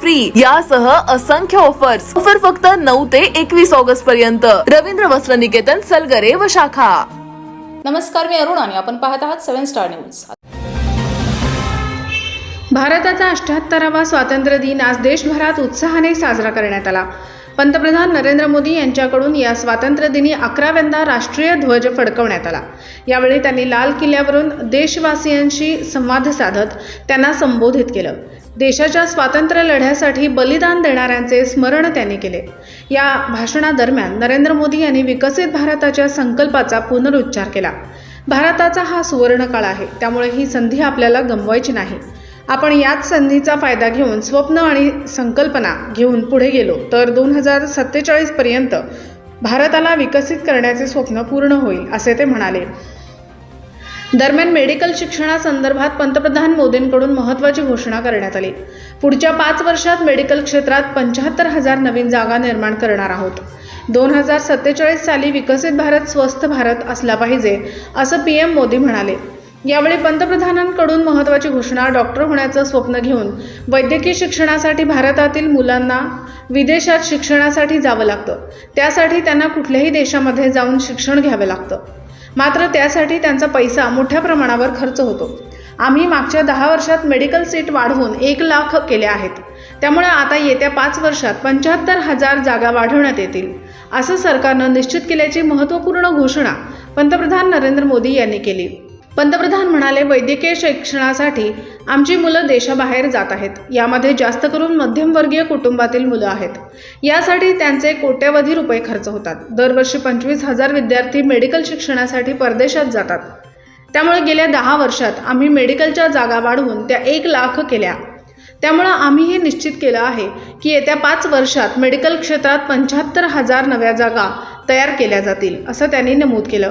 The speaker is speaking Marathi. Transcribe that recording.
फ्री यासह असंख्य ऑफर्स ऑफर फक्त नऊ ते एकवीस ऑगस्ट पर्यंत. रवींद्र वस्त्र निकेतन सलगरे व शाखा. नमस्कार मी अरुण आणि आपण पाहत आहात सेव्हन स्टार न्यूज भारताचा अठ्ठ्याहत्तरावा स्वातंत्र्य दिन आज देशभरात उत्साहाने साजरा करण्यात आला. पंतप्रधान नरेंद्र मोदी यांच्याकडून या स्वातंत्र्य दिनी अकराव्यांदा राष्ट्रीय ध्वज फडकवण्यात आला. यावेळी त्यांनी लाल किल्ल्यावरून देशवासियांशी संवाद साधत त्यांना संबोधित केलं. देशाच्या स्वातंत्र्य लढ्यासाठी बलिदान देणाऱ्यांचे स्मरण त्यांनी केले. या भाषणादरम्यान नरेंद्र मोदी यांनी विकसित भारताच्या संकल्पाचा पुनरुच्चार केला. भारताचा हा सुवर्णकाळ आहे त्यामुळे ही संधी आपल्याला गमवायची नाही. आपण याच संधीचा फायदा घेऊन स्वप्न आणि संकल्पना घेऊन पुढे गेलो तर दोन हजार सत्तेचाळीसपर्यंत भारताला विकसित करण्याचे स्वप्न पूर्ण होईल असे ते म्हणाले. दरम्यान मेडिकल शिक्षणासंदर्भात पंतप्रधान मोदींकडून महत्त्वाची घोषणा करण्यात आली. पुढच्या पाच वर्षात मेडिकल क्षेत्रात पंच्याहत्तर हजार नवीन जागा निर्माण करणार आहोत. दोन हजार सत्तेचाळीस साली विकसित भारत स्वस्थ भारत असला पाहिजे असं पी एम मोदी म्हणाले. यावेळी पंतप्रधानांकडून महत्त्वाची घोषणा डॉक्टर होण्याचं स्वप्न घेऊन वैद्यकीय शिक्षणासाठी भारतातील मुलांना विदेशात शिक्षणासाठी जावं लागतं. त्यासाठी त्यांना कुठल्याही देशामध्ये जाऊन शिक्षण घ्यावं लागतं. मात्र त्यासाठी त्यांचा पैसा मोठ्या प्रमाणावर खर्च होतो. आम्ही मागच्या दहा वर्षात मेडिकल सीट वाढवून एक लाख केल्या आहेत. त्यामुळे आता येत्या पाच वर्षात पंच्याहत्तर हजार जागा वाढवण्यात येतील. असं सरकारनं निश्चित केल्याची महत्त्वपूर्ण घोषणा पंतप्रधान नरेंद्र मोदी यांनी केली. पंतप्रधान म्हणाले वैद्यकीय शिक्षणासाठी आमची मुलं देशाबाहेर जात आहेत. यामध्ये जास्त करून मध्यमवर्गीय कुटुंबातील मुलं आहेत. यासाठी त्यांचे कोट्यवधी रुपये खर्च होतात. दरवर्षी पंचवीस हजार विद्यार्थी मेडिकल शिक्षणासाठी परदेशात जातात. त्यामुळे गेल्या दहा वर्षात आम्ही मेडिकलच्या जागा वाढवून त्या एक लाख केल्या. त्यामुळं आम्ही हे निश्चित केलं आहे की येत्या पाच वर्षात मेडिकल क्षेत्रात पंच्याहत्तर हजार नव्या जागा तयार केल्या जातील असं त्यांनी नमूद केलं.